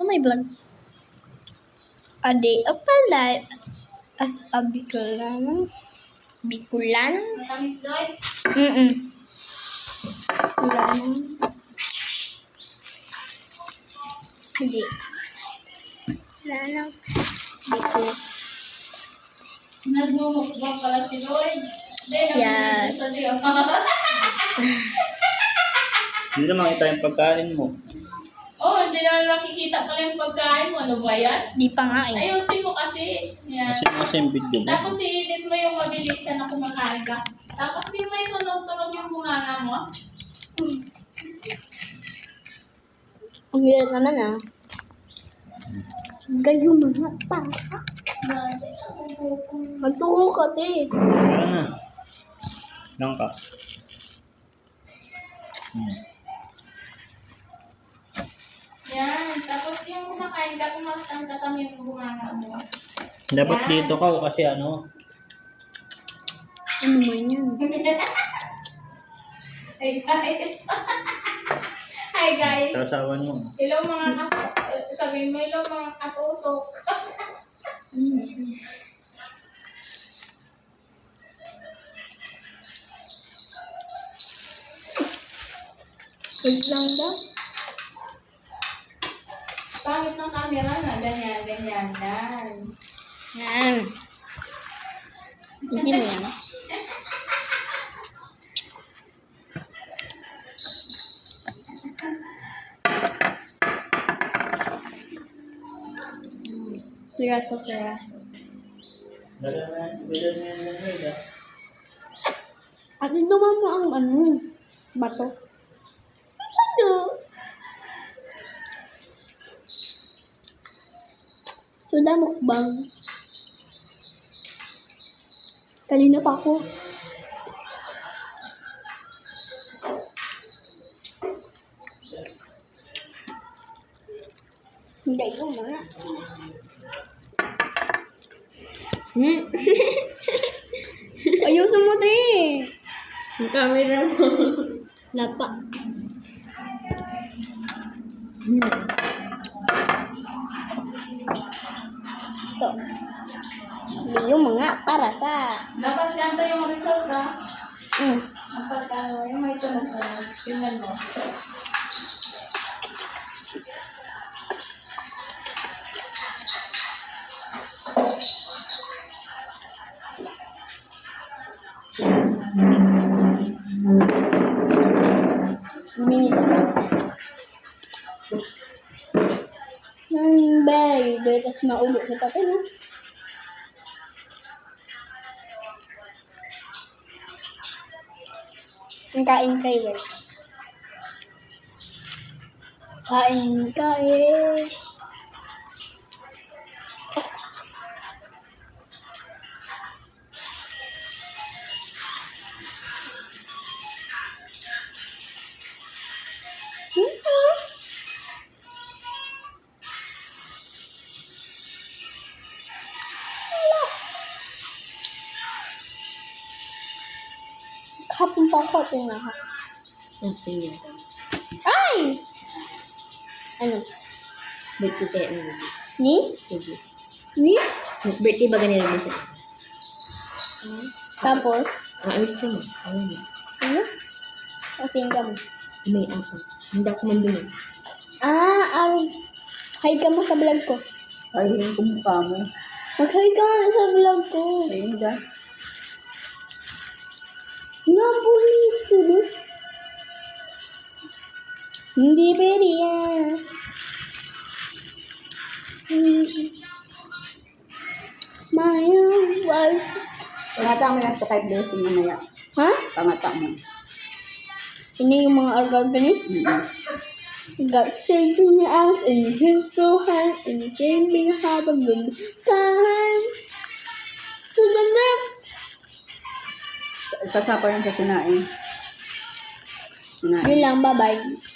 Oh, my vlog. A day of my life as a? Matamis doy. Mm-mm. Bicolanans. A day. Bicolanans. Bicol. Nagmumukbang pala si Lloyd. Yes. Hindi na makita yung pagkain mo. Oh, hindi na nakikita pala yung pagkain mo. Ano ba yan? Di pa nga eh. Ayusin mo kasi. Yan. Kasi yung video mo. Tapos i-edit mo yung mabilisan na kumakain ka. Tapos yung may tunog-tunog yung bunganga mo. Ang hirap naman ah. Gayo mga pasa. Magtuho ka, te. Lang ka. Hmm. Tapos yung kumakain ka, kumakang ka kami yung bunganga mo. Dapat Yan. dito ka kasi ano. Ano man yan? Hi guys. Hi guys. Sasawan mo. Hello mga kato. Sabihin mo, hello mga katusok. Wait lang daw. Pangit ng camera na. Ganyan, ganyan, yan. Yan. Hindi mo yan. Piraso, piraso. At duman mo ang ano, bato. Ano? Suda mukbang. Kanina pa ako. Hindi ko mga. Hmm? Ayusin mo, te. Yung camera mo. Lapa. Ito. Yung mga para sa... Dapat ganito yung result ha. Mm. Ang pagkano, yung may tunog-tunog. Tingnan mo. Minutes na. Nang bay, bay, tas naulo sa tatay, no? Ang Kain kayo, guys. Kain kain. Kapong pa ko ito na ha. Kasi yun. Ay! Ano? Birthday tayo ano. Ni? Sige. Ni? Birthday ba ganyan naman siya? Tapos, Ang alis ka mo. Ano yun? ano? Kasing ka mo. May ako. Hindi ako mandun eh. Ah, ang hide ka mo sa vlog ko. Ay, yung kumukha mo. Mag-hide ka nga sa vlog ko. Ayun ka. Yan. My wife. Pangata mo lang ito kahit blessing mamaya. Ha? Pangata mo. Ini yung mga argag ni. Mm-hmm. God shakes in your ass and he's so high and have a good time. To the next. Sasapa yan sa sinain. Sinain. Yun lang, bye-bye.